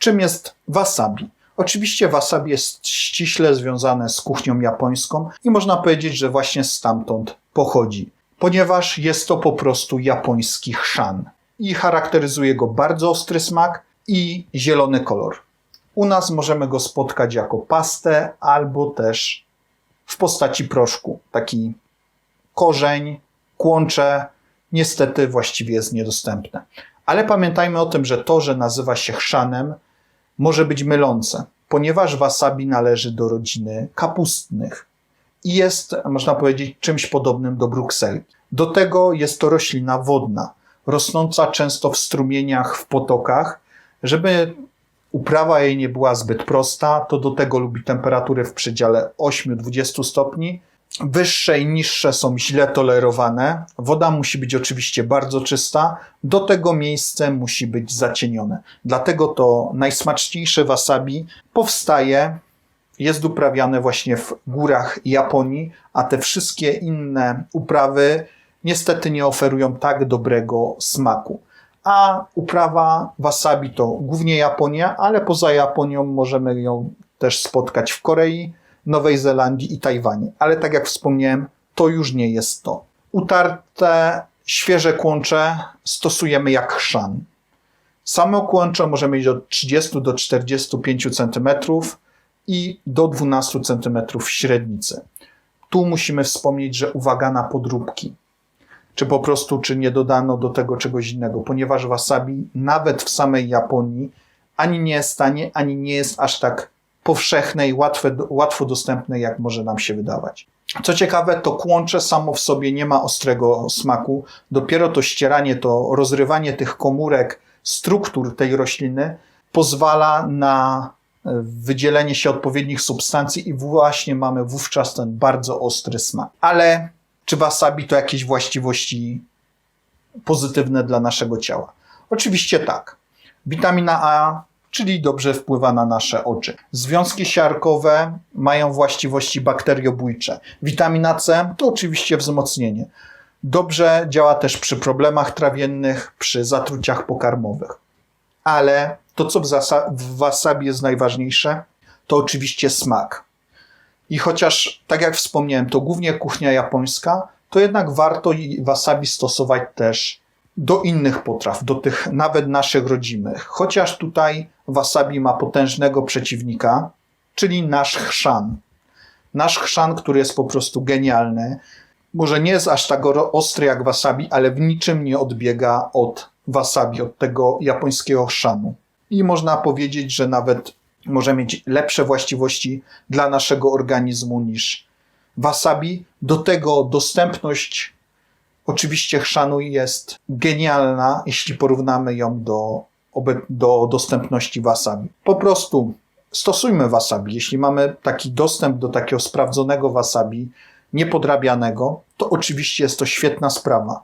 Czym jest wasabi? Oczywiście wasabi jest ściśle związane z kuchnią japońską i można powiedzieć, że właśnie stamtąd pochodzi, ponieważ jest to po prostu japoński chrzan i charakteryzuje go bardzo ostry smak i zielony kolor. U nas możemy go spotkać jako pastę albo też w postaci proszku. Taki korzeń, kłącze, niestety właściwie jest niedostępne. Ale pamiętajmy o tym, że to, że nazywa się chrzanem, może być mylące, ponieważ wasabi należy do rodziny kapustnych i jest, można powiedzieć, czymś podobnym do brukselki. Do tego jest to roślina wodna, rosnąca często w strumieniach, w potokach. Żeby uprawa jej nie była zbyt prosta, to do tego lubi temperatury w przedziale 8-20 stopni. Wyższe i niższe są źle tolerowane. Woda musi być oczywiście bardzo czysta. Do tego miejsce musi być zacienione. Dlatego to najsmaczniejsze wasabi powstaje, jest uprawiane właśnie w górach Japonii, a te wszystkie inne uprawy niestety nie oferują tak dobrego smaku. A uprawa wasabi to głównie Japonia, ale poza Japonią możemy ją też spotkać w Korei, Nowej Zelandii i Tajwanie. Ale tak jak wspomniałem, to już nie jest to. Utarte, świeże kłącze stosujemy jak chrzan. Same kłącze możemy mieć od 30 do 45 cm i do 12 cm średnicy. Tu musimy wspomnieć, że uwaga na podróbki. Czy po prostu, czy nie dodano do tego czegoś innego, ponieważ wasabi nawet w samej Japonii ani nie jest tanie, ani nie jest aż tak powszechne i łatwe, łatwo dostępne, jak może nam się wydawać. Co ciekawe, to kłącze samo w sobie nie ma ostrego smaku. Dopiero to ścieranie, to rozrywanie tych komórek, struktur tej rośliny pozwala na e, wydzielenie się odpowiednich substancji i właśnie mamy wówczas ten bardzo ostry smak. Ale czy wasabi to jakieś właściwości pozytywne dla naszego ciała? Oczywiście tak. Witamina A czyli dobrze wpływa na nasze oczy. Związki siarkowe mają właściwości bakteriobójcze. Witamina C to oczywiście wzmocnienie. Dobrze działa też przy problemach trawiennych, przy zatruciach pokarmowych. Ale to, co w, w wasabi jest najważniejsze, to oczywiście smak. I chociaż, tak jak wspomniałem, to głównie kuchnia japońska, to jednak warto wasabi stosować też do innych potraw, do tych nawet naszych rodzimych. Chociaż tutaj wasabi ma potężnego przeciwnika, czyli nasz chrzan. Nasz chrzan, który jest po prostu genialny. Może nie jest aż tak ostry jak wasabi, ale w niczym nie odbiega od wasabi, od tego japońskiego chrzanu. I można powiedzieć, że nawet może mieć lepsze właściwości dla naszego organizmu niż wasabi. Do tego dostępność oczywiście chrzanu jest genialna, jeśli porównamy ją do, do dostępności wasabi. Po prostu stosujmy wasabi. Jeśli mamy taki dostęp do takiego sprawdzonego wasabi, niepodrabianego, to oczywiście jest to świetna sprawa.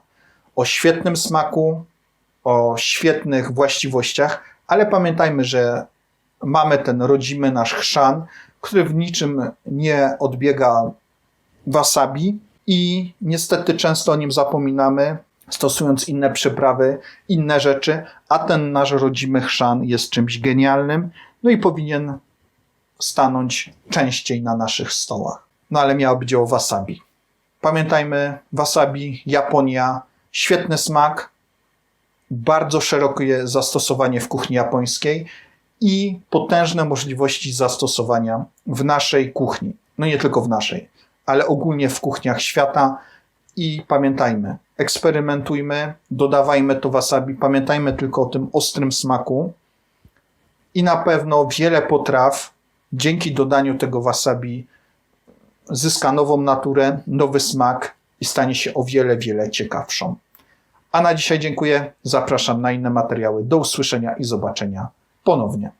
O świetnym smaku, o świetnych właściwościach, ale pamiętajmy, że mamy ten rodzimy nasz chrzan, który w niczym nie odbiega wasabi i niestety często o nim zapominamy, stosując inne przyprawy, inne rzeczy, a ten nasz rodzimy chrzan jest czymś genialnym, no i powinien stanąć częściej na naszych stołach. No ale miało być o wasabi. Pamiętajmy, wasabi, Japonia, świetny smak, bardzo szerokie zastosowanie w kuchni japońskiej i potężne możliwości zastosowania w naszej kuchni. No nie tylko w naszej, ale ogólnie w kuchniach świata. I pamiętajmy, eksperymentujmy, dodawajmy to wasabi, pamiętajmy tylko o tym ostrym smaku. I na pewno wiele potraw dzięki dodaniu tego wasabi zyska nową naturę, nowy smak i stanie się o wiele, wiele ciekawszą. A na dzisiaj dziękuję. Zapraszam na inne materiały. Do usłyszenia i zobaczenia ponownie.